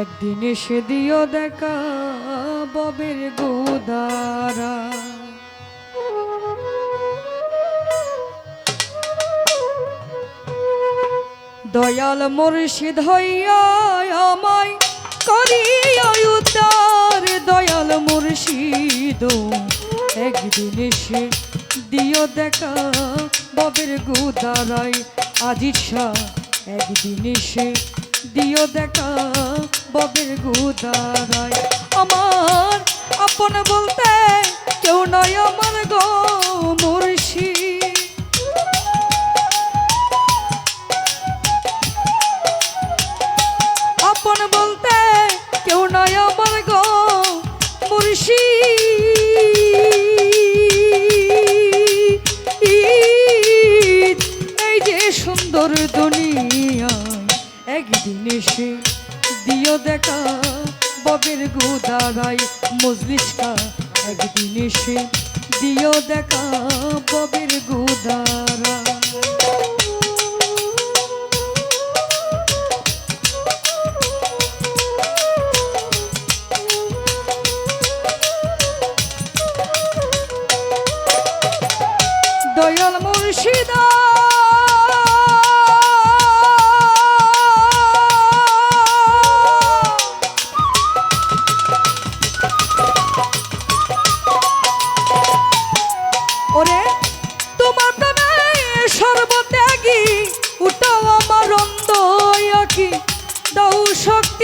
একদিন এসে দিও দেখা ববের গোদারা। দয়াল মুর্শিদ হইয়া আমায় করিয়া উদ্ধার। দয়াল মুর্শিদ, একদিন এসে দিও দেখা ববের গোদারায়। আজিজ শাহ, একদিন এসে দিও দেখা ববের গুদারায়। আমার আপন বলতে কেউ নয় আমার গো মুর্শি। আপন বলতে একদিন এসে দিও দেখা ববের গোদারাই মজলিসকা একদিন এসে দিও দেখা ববের গোদারা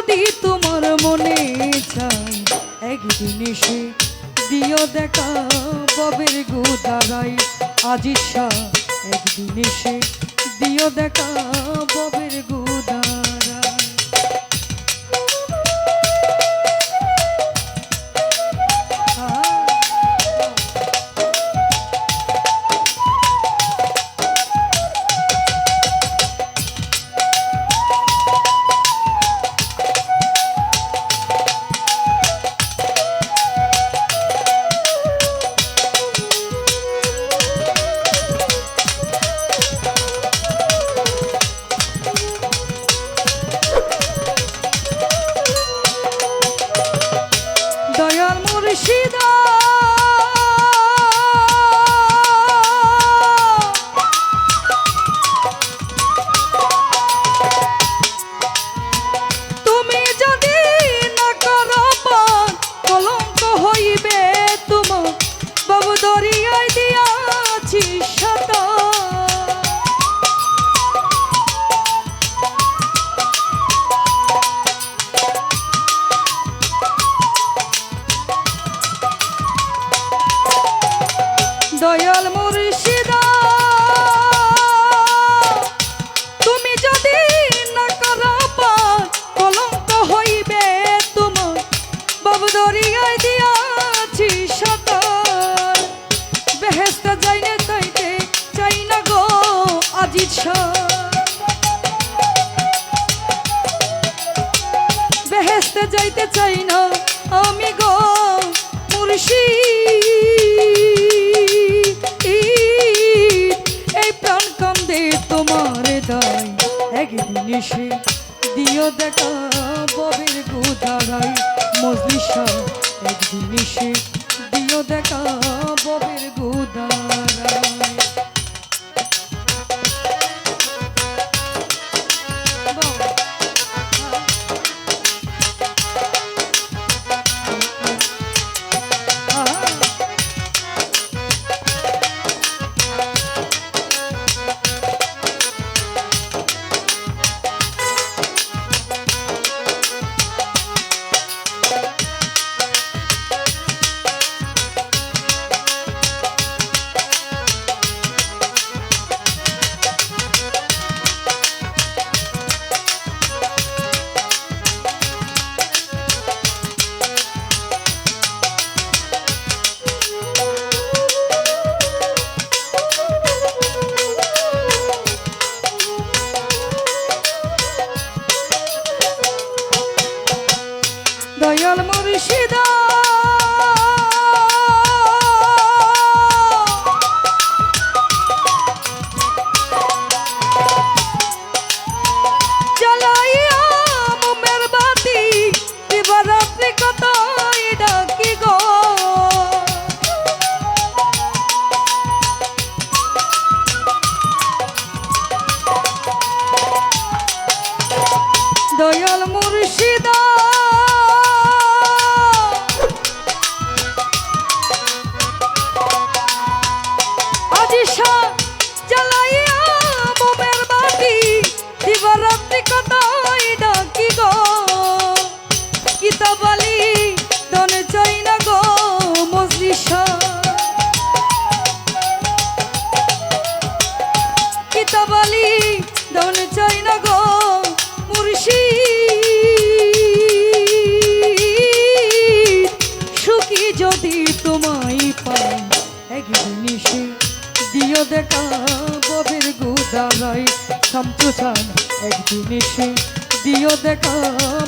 যদি তোমার মনে চাই, একদিন এসে দিও দেখা ববের গোদারাই আজিসা একদিন এসে দিও দেখা ববের গোদারাই। আজিজ বেহেস্তে যাইতে চাই না আমি গো মুর্শি এই প্রাণ কান্দে তোমার দায়। একদিন এসে দিও দেখা ববের গোদারাই মজলিসা। একদিন এসে দিও দেখা ববের গোদারাই mexida একদিন সে দিও দেখা ববের গুদারাই শামচুসান একদিন সে দিও দেখা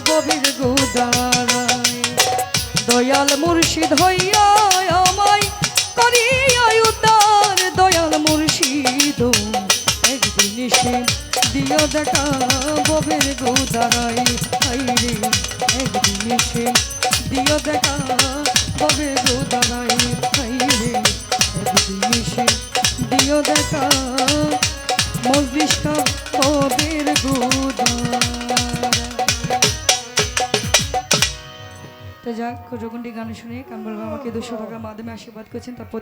ববের গুদারাই দয়াল মুর্শিদ হইয়া আমায় করিয়া উদ্ধার। দয়াল মুর্শিদ একদিন সে দিও দেখা ববের গুদারাই রগুন্ডি গান শুনে কামরুল আমাকে দুশো টাকার মাধ্যমে আশীর্বাদ করছেন তারপর